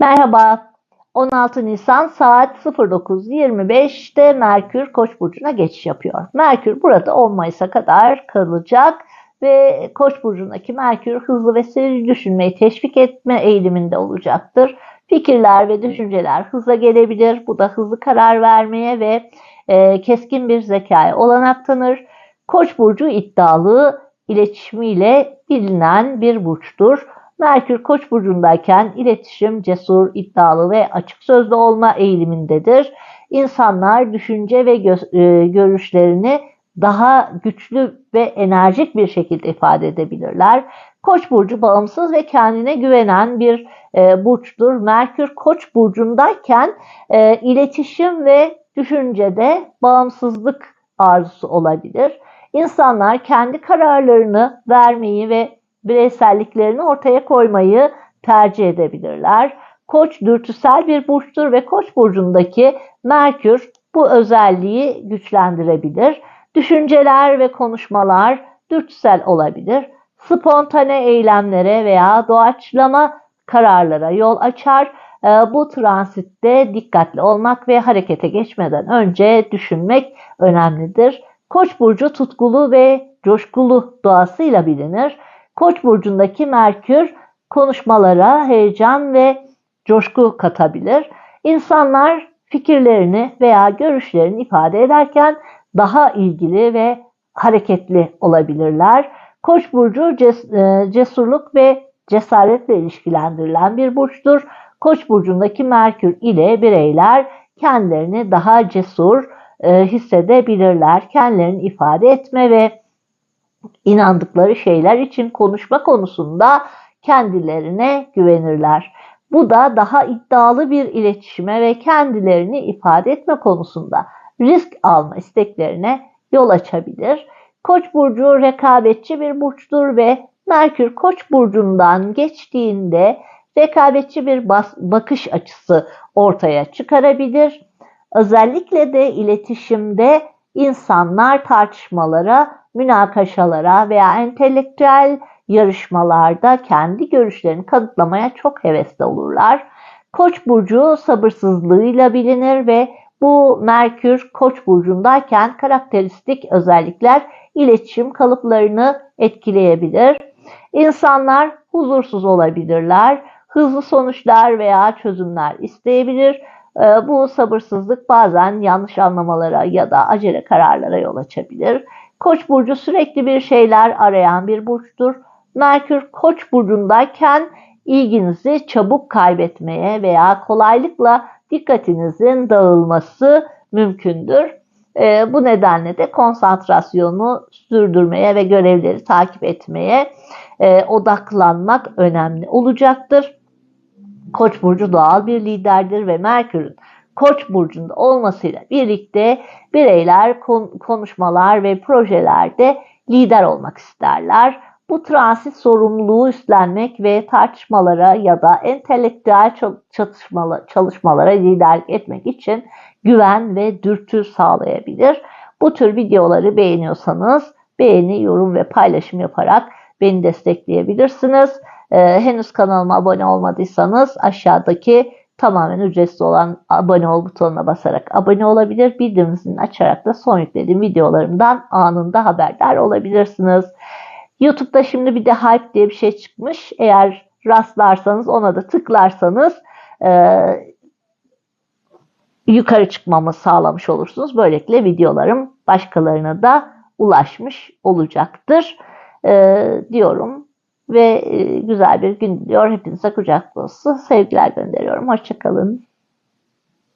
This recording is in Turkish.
Merhaba. 16 Nisan saat 09.25'te Merkür Koç burcuna geçiş yapıyor. Merkür burada 10 Mayıs'a kadar kalacak ve Koç burcundaki Merkür hızlı ve seri düşünmeyi teşvik etme eğiliminde olacaktır. Fikirler ve düşünceler hızla gelebilir. Bu da hızlı karar vermeye ve e, keskin bir zekaya olanak tanır. Koç burcu iddialı iletişimiyle bilinen bir burçtur. Merkür Koç burcundayken iletişim cesur, iddialı ve açık sözlü olma eğilimindedir. İnsanlar düşünce ve gö- e, görüşlerini daha güçlü ve enerjik bir şekilde ifade edebilirler. Koç burcu bağımsız ve kendine güvenen bir e, burçtur. Merkür Koç burcundayken e, iletişim ve düşüncede bağımsızlık arzusu olabilir. İnsanlar kendi kararlarını vermeyi ve bireyselliklerini ortaya koymayı tercih edebilirler. Koç dürtüsel bir burçtur ve Koç burcundaki Merkür bu özelliği güçlendirebilir. Düşünceler ve konuşmalar dürtüsel olabilir. Spontane eylemlere veya doğaçlama kararlara yol açar. Ee, bu transitte dikkatli olmak ve harekete geçmeden önce düşünmek önemlidir. Koç burcu tutkulu ve coşkulu doğasıyla bilinir. Koç burcundaki Merkür konuşmalara heyecan ve coşku katabilir. İnsanlar fikirlerini veya görüşlerini ifade ederken daha ilgili ve hareketli olabilirler. Koç burcu e, cesurluk ve cesaretle ilişkilendirilen bir burçtur. Koç burcundaki Merkür ile bireyler kendilerini daha cesur e, hissedebilirler. Kendilerini ifade etme ve inandıkları şeyler için konuşma konusunda kendilerine güvenirler. Bu da daha iddialı bir iletişime ve kendilerini ifade etme konusunda risk alma isteklerine yol açabilir. Koç burcu rekabetçi bir burçtur ve Merkür Koç burcundan geçtiğinde rekabetçi bir bakış açısı ortaya çıkarabilir. Özellikle de iletişimde insanlar tartışmalara, münakaşalara veya entelektüel yarışmalarda kendi görüşlerini kanıtlamaya çok hevesli olurlar. Koç burcu sabırsızlığıyla bilinir ve bu Merkür Koç burcundayken karakteristik özellikler iletişim kalıplarını etkileyebilir. İnsanlar huzursuz olabilirler, hızlı sonuçlar veya çözümler isteyebilir. Ee, bu sabırsızlık bazen yanlış anlamalara ya da acele kararlara yol açabilir. Koç burcu sürekli bir şeyler arayan bir burçtur. Merkür Koç burcundayken ilginizi çabuk kaybetmeye veya kolaylıkla dikkatinizin dağılması mümkündür. E, bu nedenle de konsantrasyonu sürdürmeye ve görevleri takip etmeye e, odaklanmak önemli olacaktır. Koç burcu doğal bir liderdir ve Merkür'ün Koç burcunda olmasıyla birlikte bireyler konuşmalar ve projelerde lider olmak isterler. Bu transit sorumluluğu üstlenmek ve tartışmalara ya da entelektüel çalışmalara liderlik etmek için güven ve dürtü sağlayabilir. Bu tür videoları beğeniyorsanız beğeni, yorum ve paylaşım yaparak beni destekleyebilirsiniz. Ee, henüz kanalıma abone olmadıysanız aşağıdaki tamamen ücretsiz olan abone ol butonuna basarak abone olabilir. Bildirimini açarak da son yüklediğim videolarımdan anında haberdar olabilirsiniz. YouTube'da şimdi bir de hype diye bir şey çıkmış. Eğer rastlarsanız ona da tıklarsanız e, yukarı çıkmamı sağlamış olursunuz. Böylelikle videolarım başkalarına da ulaşmış olacaktır e, diyorum. Ve e, güzel bir gün diliyor. Hepinize kucak dolusu sevgiler gönderiyorum. Hoşçakalın.